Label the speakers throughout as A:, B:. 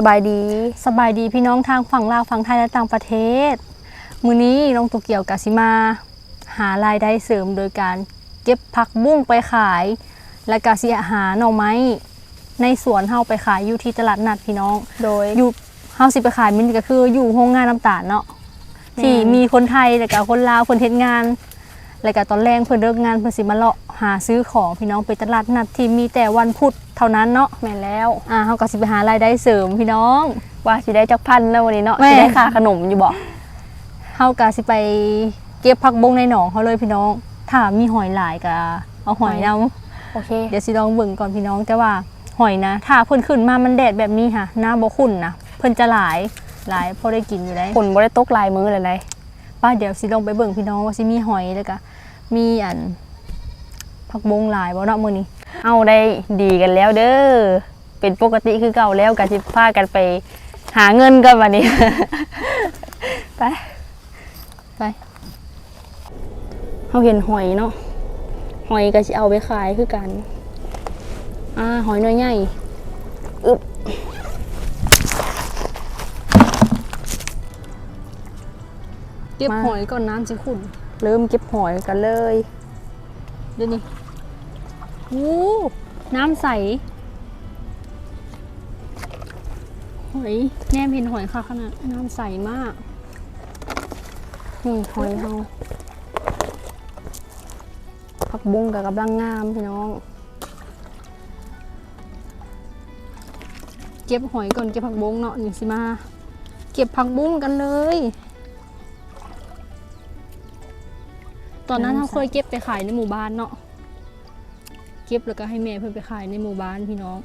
A: สบายดี
B: สบายดีพี่น้องทางฝั่งลาวฝั่งไทยและต่างประเทศ มื้อนี้น้องตุกเกี่ยวกับสิมา หารายได้เสริมโดยการเก็บผักบุ้งไปขาย และก็สิหาหน่อไม้ ในสวนเฮาไปขายอยู่ที่ตลาดนัดพี่น้อง
A: โดย
B: อยู่เฮาสิไปขายมันก็คืออยู่โรงงานน้ำตาลเนาะ
A: แม่น
B: ที่มีคนไทยแล้วก็คนลาวเพิ่นเฮ็ดงาน แล้วก็ตอนแรงเพิ่นเลิกงานเพิ่นสิมาเลาะหาซื้อของพี่น้องไปตลาดนัดที่มีแต่วันพุธเท่านั้นเนาะ
A: แม่นแล้ว
B: อ่าเฮาก็สิไปหารายได้เสริมพี่น้อง
A: ว่าสิได้จักพันแล้ววันนี้เนาะ
B: แม่
A: สิได้ค่าขนมอยู่บ่
B: เฮากะสิไปเก็บผักบงในหนองเขาเลยพี่น้อง ถ้ามีหอยหลายกะเอาหอยนำ
A: โอเค
B: เดี๋ยวสิลองเบิ่งก่อนพี่น้องแต่ว่าหอยนะ ถ้าเพิ่นขึ้นมามันแดดแบบนี้ค่ะหน้าบ่ขุ่นนะเพิ่นจะหลายหลายพอได้กินอยู่ได้
A: ฝนบ่ได้ตกลายมือเลยเลย
B: ป้าเดี๋ยวสิลองไปเบิ่งพี่น้องว่าสิมีหอยแล้วก็ มีอันผักบงหลายบ่เนาะมื้อนี้
A: เอาได้ดีกันแล้วเด้อเป็นปกติคือเก่าแล้วก็สิพากันไป หาเงินกันวันนี้ ไป
B: ไป
A: เฮาเห็นหอยเนาะหอยก็สิเอาไปขายคือกัน อ่าหอยน้อยใหญ่อึบ
B: เก็บหอยก่อนน้ำสิขุ่น
A: เริ่มเก็บหอยกันเลย
B: เดี๋ยวนี้โอ้น้ำใส หอยแนมเห็นหอยค่ะขนาดน้ำใสมาก
A: นี่หอยเฮาผักบุ้งกับกำลังงามพี่น้อง
B: เก็บหอยก่อนเก็บผักบงเนาะนี่สิมา เก็บผักบุ้งกันเลย ตอนนั้นเราเคยเก็บไปขายในหมู่บ้านเนาะเก็บแล้วก็ให้แม่เพื่อนไปขายในหมู่บ้านพี่น้อง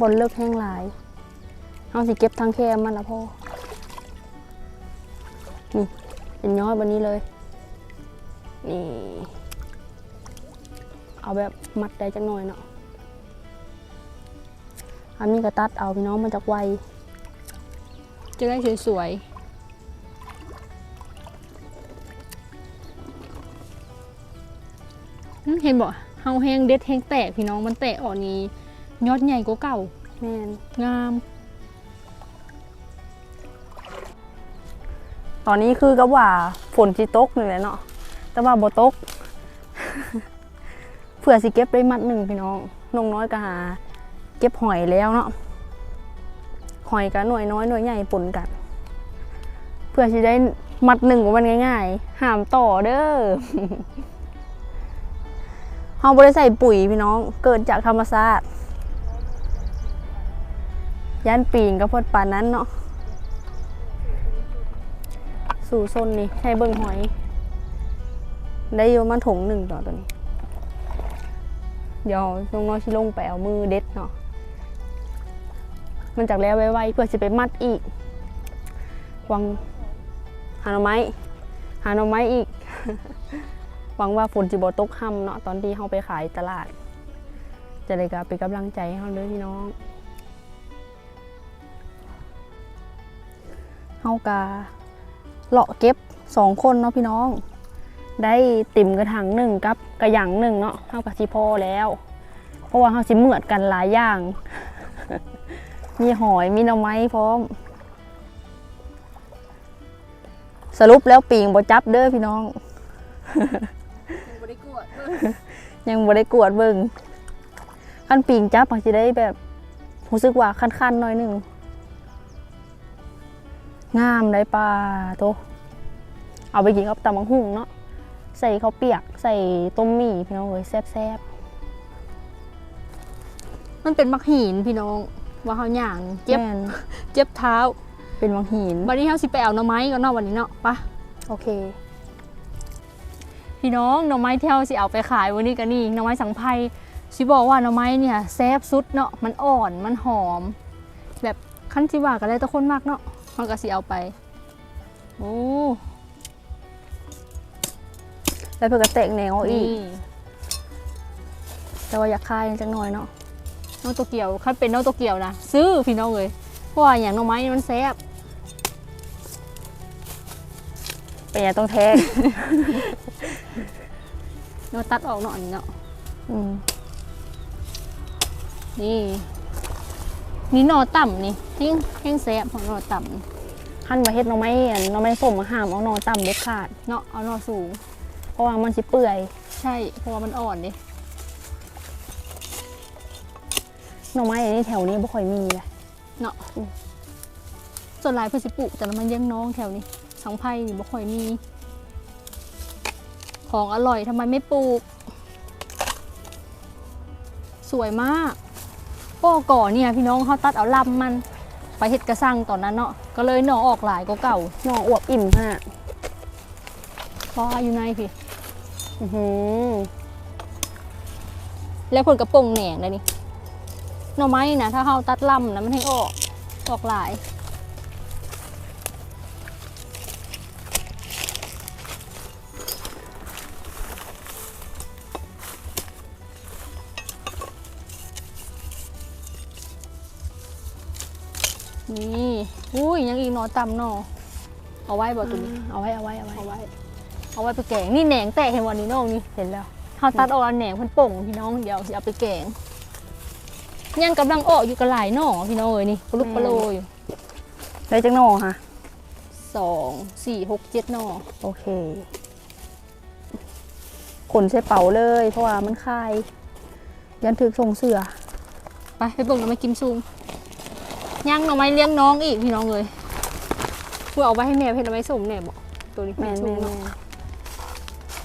A: บนเลิกแห้งหลายเอาสิเก็บทั้งแคมมันละพ่อ นี่ เป็นยอดวันนี้เลย นี่ เอาแบบมัดได้จังหน่อยเนาะ อันนี้ก็ตัดเอาพี่น้องมันจากไว
B: จะได้สวยๆอืมเห็นบ่เฮาแห้งเด็ดแห้งแตกพี่น้องมันแตกออกนี้ยอดใหญ่กว่าเก่า
A: แม่น
B: งาม
A: ตอนนี้คือกับว่าฝนสิตกนี่แหละเนาะแต่ว่าบ่ตกเพื่อสิเก็บได้มัดหนึ่งพี่น้องน้องน้อยก็หา เก็บหอยแล้วเนาะหอยกับหน่วยน้อยหน่วยใหญ่ปนกัน เพื่อสิได้มัดหนึ่งของมันง่ายๆห้ามต่อเด้อเฮาบ่ได้ใส่ปุ๋ยพี่น้องเกิดจากธรรมชาติย่านปีงก็พดปานนั้นเนาะสู่ซนนี้ให้เบิ่งหอย ได้อยู่มาถงหนึ่งต่อตัวนี้ เดี๋ยวน้องน้อยชิลงไปเอามือเด็ดเนาะ มันจากแล้วไวๆเพื่อจะไปมัดอีกหวังหาหน่อไม้หาหน่อไม้อีก หวังว่าฝนจิบตกค่ำเนาะตอนที่เขาไปขายตลาด จะได้กับเป็นกำลังใจให้เขาเลยพี่น้องเฮากาเลาะเก็บสองคนเนาะพี่น้อง ได้ติ่มกระถางหนึ่งกับกระหยังหนึ่งเนาะเท่ากับชิพอแล้ว เพราะว่าเขาสิเหมือดกันหลายอย่าง มีหอยมีหน่อไม้พร้อม สรุปแล้วปีงบ่จับเด้อพี่น้อง ยังบ่ได้กวดเบิ่งขั้นปีงจับอาจจะได้แบบรู้สึกว่าคันๆหน่อยหนึ่งงามได้ปลาโตเอาไปกินกับตำบักหุ่งเนาะใส่ข้าวเปียก ใส่ต้มหมี่พี่น้องเอ้ยแซ่บ
B: มันเป็นมักหินพี่น้อง ว่าเฮาย่าง
A: ๆ
B: เจ็บ
A: แม่น
B: เจ็บเท้า
A: เป็นวังหิน
B: วันนี้เฮาสิไปเอาหน่อไม้กันเนาะวันนี้เนาะไปะ
A: โอเค
B: พี่น้องหน่อไม้ที่เฮาสิเอาไปขายวันนี้กันนี่หน่อไม้สังไพรสิบอกว่าหน่อไม้เนี่ยแซ่บสุดเนาะมันอ่อนมันหอม แบบคันสิว่ากันเลยแต่คนมากเนาะมันก็สิเอาไปโอ้
A: แล้วเพื่อกระเตกแนวอี
B: นี่
A: กแต่ว่าอยากคายจังหน่อยเนาะ
B: น้องโตเกียวคันเป็นน้องโตเกียวนะซื้อพี่น้องเลยเพราะว่าอย่างหน่อไม้นี่มันแซ่บ
A: เป็นยังต้องแท้
B: เนาะตัดออกเนาะอันนี้เนาะ
A: อืม
B: นี่นี่หนอต่ำนี่แห้งแห้งแซ่บของหนอต่ำนี่
A: ขั้นมาเฮ็ดหน้องไม้อันหน้องไม้ส้มมาห้ามเอาหนอต่ำเด็ดขาด
B: เนาะเอาหนอสูง
A: เพราะว่ามันสิเปื่อย
B: ใช่เพราะว่ามันอ่อนดิ
A: หน้องไม้อันนี้แถวนี้บ่ค่อยมีเลย
B: เนาะส่วนหลายเพื่อสิปลูกแต่ละมันเลี้ยังน้องแถวนี้สังไพ่นี่บ่ค่อยมี ของอร่อยทำไมไม่ปลูก สวยมากป้อก่อเนี่ยพี่น้องเขาตัดเอาลำมัน ไปเห็ดกระสังตอนนั้นเนาะก็เลยหน่อออกหลายก็เก่า
A: หนออวบอิ่มขนาด
B: เพราะอยู่ในพี่
A: อื้อหือ
B: แล้วผลกระโปรงแหน่งเลยนี่ หน่อไม้นะถ้าเขาตัดลำนะมันให้ออกออกหลายนี่อุ้ยยังอีกหนอต่ำหนอเอาไว้บ่ตัวนี้
A: เอาไว้เอาไว้เอาไว้
B: เอาไว้เอาไว้ไปแกงนี่แหนงแตกเห็นวันนี้น้องนี่
A: เห็นแล้ว
B: เขาตัดออกแล้วแหนงเพิ่นโป่งพี่น้องเดี๋ยวสิเอาไปแกง ยังกำลังออกอยู่กับหลายหน่อพี่น้องเอ้ยนี่ปลุกปะโลอยู่
A: ได้จังหนอค่ะ
B: สองสี่หกเจ็ดหน่อ
A: โอเคขนใส่เป๋าเลย เพราะว่ามันคาย ยันถึกส่งเสือ
B: ไปไปเบิ่งหน่อไม้กิมซุงย่างหน่อไม้เลี้ยงน้องอีกพี่น้องเลยเพื่อเอาไว้ให้แม่เพชรหน่อไม้สมแน่บอกตัวนี้
A: แม่น
B: กิ
A: แม่
B: ซุ
A: น
B: ง
A: แม่
B: เนาะ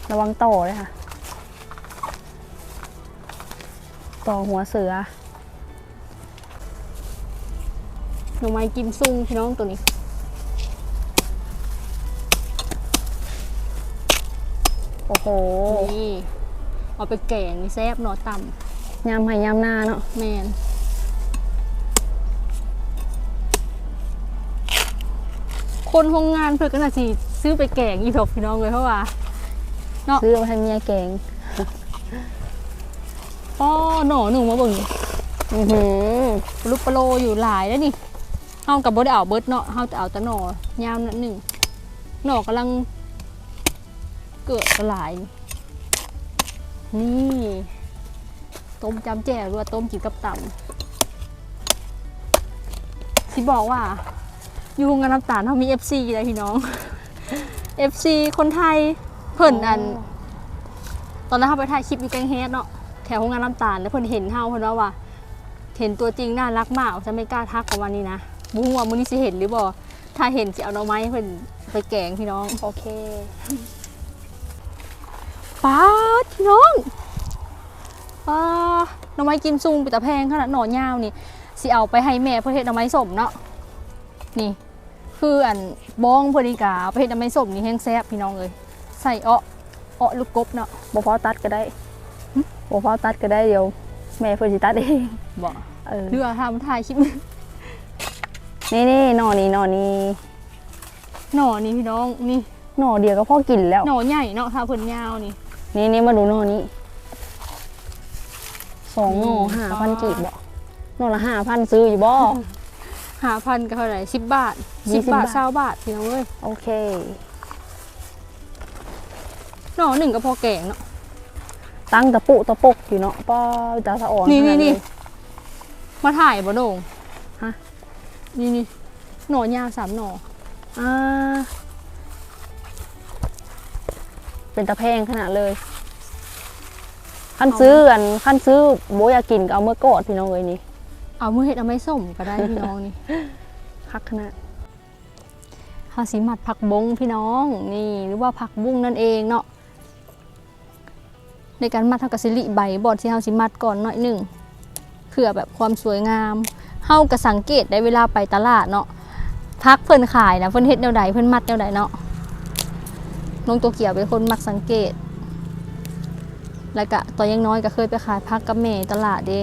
A: นระวังต่อเลยค่ะ ต่อหัวเสือ
B: น่อไม้กิมซุงพี่น้องตัวนี้
A: โอ้โห
B: นี่เอาไปแกงนี่แซ่บหน่อต่
A: ยามให้ยามหน้าเนาะำ
B: แมนคนโรงงานเพื่อก็น่าสิซื้อไปแกงอีดอกพี่น้องเลยเพราะว่าเนาะ
A: ซื้อมาให้เมียแกง
B: ป้อหน่อหนึ่งมาเบิ่ง
A: อือหือ
B: ปลุกปะโลอยู่หลายแล้วนี่ เฮากับบ่ได้เอาเบิดเนาะเฮาจะเอาแต่หน่อยาวนั่นหนึ่งหน่อกำลังเกิดกระหลาย นี่ต้มจำแจ่วหรือว่าต้มกินกับต่ำสิบอกว่า อยู่โรงงานน้ำตาลเขามี FC เลยพี่น้อง FC คนไทยเพิ่นอัน ตอนนั้นเขาไปถ่ายคลิปอยู่แกงเฮดเนาะแถวโรงงานน้ำตาลแล้วเพิ่นเห็นเฮาเพิ่นว่าว่า เห็นตัวจริงน่ารักมากจะไม่กล้าทักกับวันนี้นะ บุ้งว่ามื้อนี้สิเห็นหรือบ่ถ้าเห็นจะเอาหน่อไม้ให้เพิ่นไปแกงพี่น้อง
A: โอเค
B: ป้าดพี่น้องป้าหน่อไม้กิมซุงไปแต่แพงขนาดหน่อยาวนี่สิเอาไปให้แม่เพื่อเฮ็ดหน่อไม้สมเนาะนี่ คืออันบ้องเพื่อนิกาเอาไปเฮ็ดหน่อไม้สมนี่แห้งแซ่บพี่น้องเลยใส่เอาะเอาะลูกกบเนาะ
A: บ่พอตัดก็ได้บ่พอตัดก็ได้เดี๋ยวแม่เพิ่นสิตัดเอง
B: บ่
A: เออ
B: หรือว่าทำถ่ายคลิป
A: นี่นี่หน่อนี้หน่อนี้
B: หน่อนี่พี่น้องนี่
A: หน่อเดียวก็พอกินแล้ว
B: หน่อใหญ่เนาะถ้าเพิ่นยาวนี่
A: นี่นี่มาดูหน่อนี้สองหน่อ
B: อืม
A: ห้าพันกีบบ่หน่อละห้าพันซื้ออยู่บ่
B: หาพันก็เท่าไหร่สิบบาท
A: ยี่
B: สิบ
A: สิบบ
B: บาท
A: บาท
B: เศร้าบาทพี่น้องเอ้ย
A: โอเค
B: หน่อหนึ่งก็พอแกงเนาะ
A: ตั้งตะปุตะปกอยู่เนาะป้าจะสะอ่อน
B: นี่
A: ขาด
B: นี่
A: เลย
B: มาถ่ายบ่โด่ง
A: ฮะ
B: นี่นี่หน่อยาวสามหน่อ
A: อ่าเป็นตะแพงขนาดเลยขั้นซื้อกันขั้นซื้อโบอยากกินก็เอาเมื่อกอดพี่น้องเลยนี่
B: เอามือเห็ดเอาไม่ส้มก็ได้พี่น้องนี่
A: คักขนาด
B: ข้าวสีหมัดผักบงพี่น้องนี่หรือว่าผักบุ้งนั่นเองเนาะในการมัดเท่ากับสิริใบบอดที่เฮาสิมัดก่อนหน่อยหนึ่งเพื่อแบบความสวยงาม เฮาก็สังเกตได้เวลาไปตลาดเนาะพักเพิ่นขายนะเพิ่นเฮ็ดแนวใดเพิ่นมัดแนวใดเนาะน้องตัวเกี่ยวเป็นคนมักสังเกต แล้วก็ตอนยังน้อยก็เคยไปขายพักกับแม่ตลาดเด้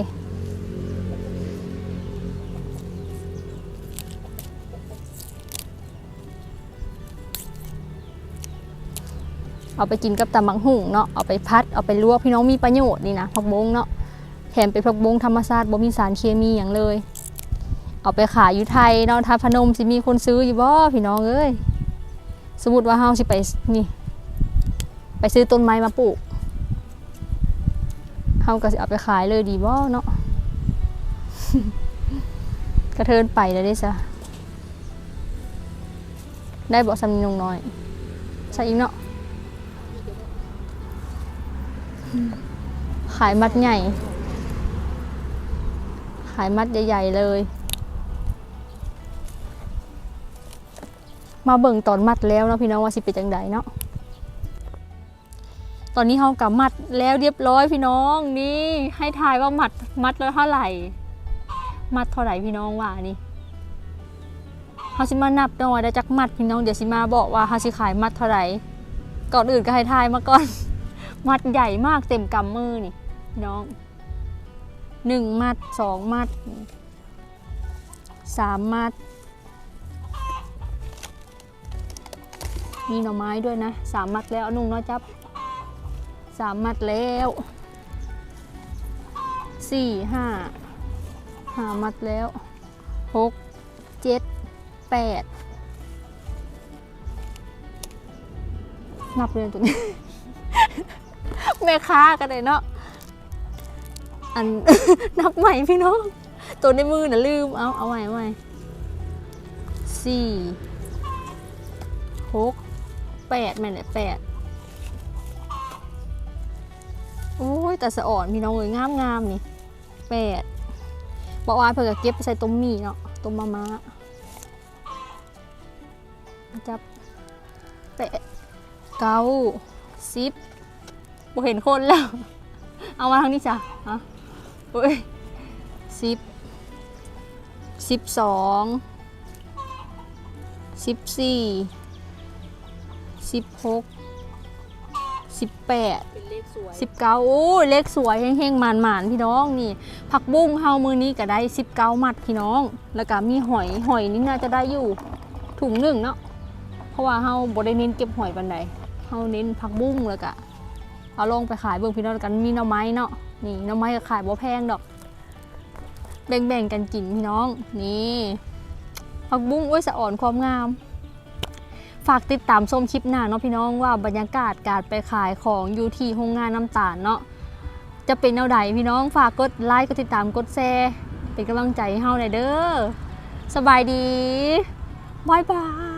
B: เอาไปกินกับตำบักหุ่งเนาะ เอาไปพัด เอาไปลวกพี่น้องมีประโยชน์นี่นะผักบงเนาะ แถมเป็นผักบงธรรมชาติบ่มีสารเคมีอย่างเลย เอาไปขายอยู่ไทยเนาะถ้าพนมสิมีคนซื้ออยู่บ่พี่น้องเอ้ยสมมติว่าเฮาสิไปนี่ ไปซื้อต้นไม้มาปลูกเฮาก็สิเอาไปขายเลยดีบ่เนาะกระเทินไปแล้วได้ซะได้บ่สำนงน้อยใช่อีกเนาะขายมัดใหญ่ ขายมัดใหญ่ ๆ เลย มาเบิ่งตอนมัดแล้วเนาะพี่น้องว่าสิเป็นจังใดเนาะตอนนี้เฮากับมัดแล้วเรียบร้อยพี่น้องนี่ให้ทายว่ามัดมัดแล้วเท่าไหร่ มัดเท่าไหร่พี่น้องว่านี่เฮาสิมานับเนาะว่าได้จักมัดพี่น้องเดี๋ยวสิมาบอกว่าเฮาสิขายมัดเท่าไหร่ก่อนอื่นก็ให้ทายมาก่อน มัดใหญ่มากเต็มกำมือนี่พี่น้องหนึ่งมัดสองมัดสามมัด มีหน่อไม้ด้วยนะสามมัดแล้วนุ่งเน้อยจับสามมัดแล้วสี่ห้าห้ามัดแล้วหกเจ็ดแปดนับเลยตัวนี้ แม่ค้ากันเลยเนาะอันนับใหม่พี่น้อง ตัวในมือน่ะลืม เอาเอาใหม่เอาใหม่สี่หก แปดแม่เนแหละแปดโอ้ยแต่สะอ่อนพี่น้องเอ้ยงามงามนี่แปดบอกว่าเพื่อเก็บไปใส่ต้มหมี่เนาะต้มมะม้าจับแปดเก้าสิบบ่เห็นคนแล้ว เอามาทางนี้จ้ะฮะเฮ้ยสิบสิบสองสิบสี่ สิบหกสิบแปด
A: เป็นเลขสวย
B: สิบเก้าโอ้ยเลขสวยเฮงๆหมานๆพี่น้องนี่ ผักบุ้งเฮามือนี้ก็ได้สิบเก้ามัดพี่น้อง แล้วก็มีหอยหอยนี่น่าจะได้อยู่ถุงหนึ่งเนาะเพราะว่าเฮาบ่ได้เน้นเก็บหอยปันใดเฮาเน้นผักบุ้งแล้วก็เอาลงไปขายเบิ่งพี่น้องแล้วกันมีหน่อไม้เนาะนี่หน่อไม้ก็ขายบ่แพงดอกแบ่งๆกันกินพี่น้องนี่ผักบุ้งโอ้ยสะอ่อนความงาม ฝากติดตามชมคลิปหน้าเนาะพี่น้องว่าบรรยากาศการไปขายของอยู่ที่โรงงานน้ำตาลเนาะจะเป็นแนวใดพี่น้องฝากกดไลค์กดติดตามกดแชร์เป็นกำลังใจให้เฮาหน่อยเด้อสบายดีบายบาย